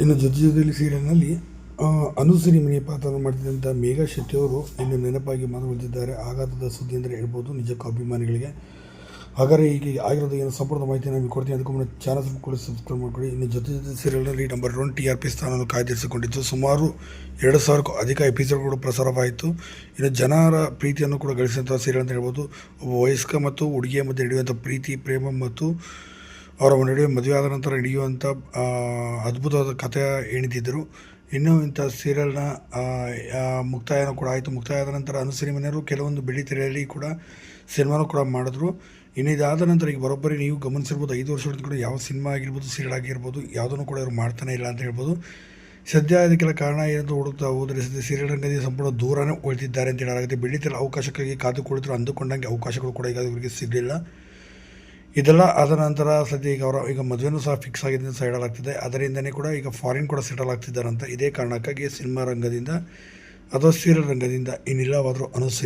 ಇನ್ನು ಜೊತೆ ಸೀರಿಯಲ್ನಲ್ಲಿ ಅನುಸರಿ ಮನೆ ಪಾತ್ರವನ್ನು ಮಾಡ್ತಿದ್ದಂಥ ಮೇಘಾ ಶೆಟ್ಟಿ ಅವರು ಇನ್ನು ನೆನಪಾಗಿ ಮಾತನಾಡುತ್ತಿದ್ದಾರೆ ಆಘಾತದ ಸುದ್ದಿ ಅಂದರೆ ಹೇಳ್ಬೋದು, ನಿಜಕ್ಕೂ ಅಭಿಮಾನಿಗಳಿಗೆ. ಹಾಗಾದರೆ ಈಗ ಆಗಿರೋದು ಏನು ಸಂಪೂರ್ಣ ಮಾಹಿತಿ ನಮಗೆ ಕೊಡ್ತೀನಿ. ಅದಕ್ಕೂ ಮುನ್ನ ಚಾನಲ್ ಕೂಡ ಸಬ್ಸ್ಕ್ರೈಬ್ ಮಾಡಿಕೊಡಿ ಇನ್ನು ಜೊತೆ ಜೊತೆ ಸೀರಿಯಲ್ನಲ್ಲಿ number one T R P ಸ್ಥಾನವನ್ನು ಕಾಯ್ದಿರಿಸಿಕೊಂಡಿದ್ದು, ಸುಮಾರು ಎರಡು ಸಾವಿರಕ್ಕೂ ಅಧಿಕ ಎಪಿಸೋಡ್ಗಳು ಪ್ರಸಾರವಾಯಿತು. ಇನ್ನು ಜನರ ಪ್ರೀತಿಯನ್ನು ಕೂಡ ಗಳಿಸಿದಂಥ ಸೀರಿಯಲ್ ಅಂತ ಹೇಳ್ಬೋದು, ಒಬ್ಬ ವಯಸ್ಕ ಮತ್ತು ಹುಡುಗಿಯ ಮಧ್ಯೆ ನಡೆಯುವಂಥ ಪ್ರೀತಿ, ಪ್ರೇಮ ಮತ್ತು ಅವರ ನಡುವೆ ಮದುವೆ ಆದ ನಂತರ ನಡೆಯುವಂಥ ಅದ್ಭುತವಾದ ಕಥೆ ಎಣಿದಿದ್ದರು. ಇನ್ನೂ ಇಂಥ ಸೀರಿಯಲ್ನ ಮುಕ್ತಾಯನೂ ಕೂಡ ಆಯಿತು. ಮುಕ್ತಾಯ ಆದ ನಂತರ ಅನುಸರಿ ಮನೆಯವರು ಕೆಲವೊಂದು ಬೆಳ್ಳಿ ತೆರೆಯಲ್ಲಿ ಕೂಡ ಸಿನಿಮಾನೂ ಕೂಡ ಮಾಡಿದ್ರು. ಇದಾದ ನಂತರ ಈಗ ಬರೋಬ್ಬರಿ ನೀವು ಗಮನಿಸಿರ್ಬೋದು, ಐದು ವರ್ಷದ ಕೂಡ ಯಾವ ಸಿನಿಮಾ ಆಗಿರ್ಬೋದು ಸೀರಿಯಲ್ ಆಗಿರ್ಬೋದು, ಯಾವುದನ್ನು ಕೂಡ ಇವರು ಮಾಡ್ತಾನೆ ಇಲ್ಲ ಅಂತ ಹೇಳ್ಬೋದು. ಸದ್ಯ ಇದಕ್ಕೆಲ್ಲ ಕಾರಣ ಏನಂತ ಹುಡುಕ್ತಾ ಹೋದರೆ ಸದ್ಯ ಸೀರಿಯಲ್ ರಂಗದಿಂದ ಸಂಪೂರ್ಣ ದೂರನೇ ಉಳಿದಿದ್ದಾರೆ ಅಂತ ಹೇಳಲಾಗುತ್ತೆ. ಬೆಳ್ಳಿತೆರೆ ಅವಕಾಶಕ್ಕಾಗಿ ಕಾದು ಕುಳಿತರು ಅಂದುಕೊಂಡಂಗೆ ಅವಕಾಶಗಳು ಕೂಡ ಈಗ ಇವರಿಗೆ ಸಿಗಲಿಲ್ಲ. ಇದೆಲ್ಲ ಆದ ನಂತರ ಸದ್ಯ ಈಗ ಅವರ ಈಗ ಮದುವೆನೂ ಸಹ ಫಿಕ್ಸ್ ಆಗಿದೆ ಅಂತ ಹೇಳಲಾಗ್ತಿದೆ ಅದರಿಂದನೇ ಕೂಡ ಈಗ ಫಾರಿನ್ ಕೂಡ ಸೆಟಲ್ ಆಗ್ತಿದ್ದಾರಂತ. ಇದೇ ಕಾರಣಕ್ಕಾಗಿ ಸಿನಿಮಾ ರಂಗದಿಂದ, ಅಥವಾ ಸೀರಿಯಲ್ ರಂಗದಿಂದ ಇನ್ನಿಲ್ಲವಾದರೂ ಅನುಸರಿ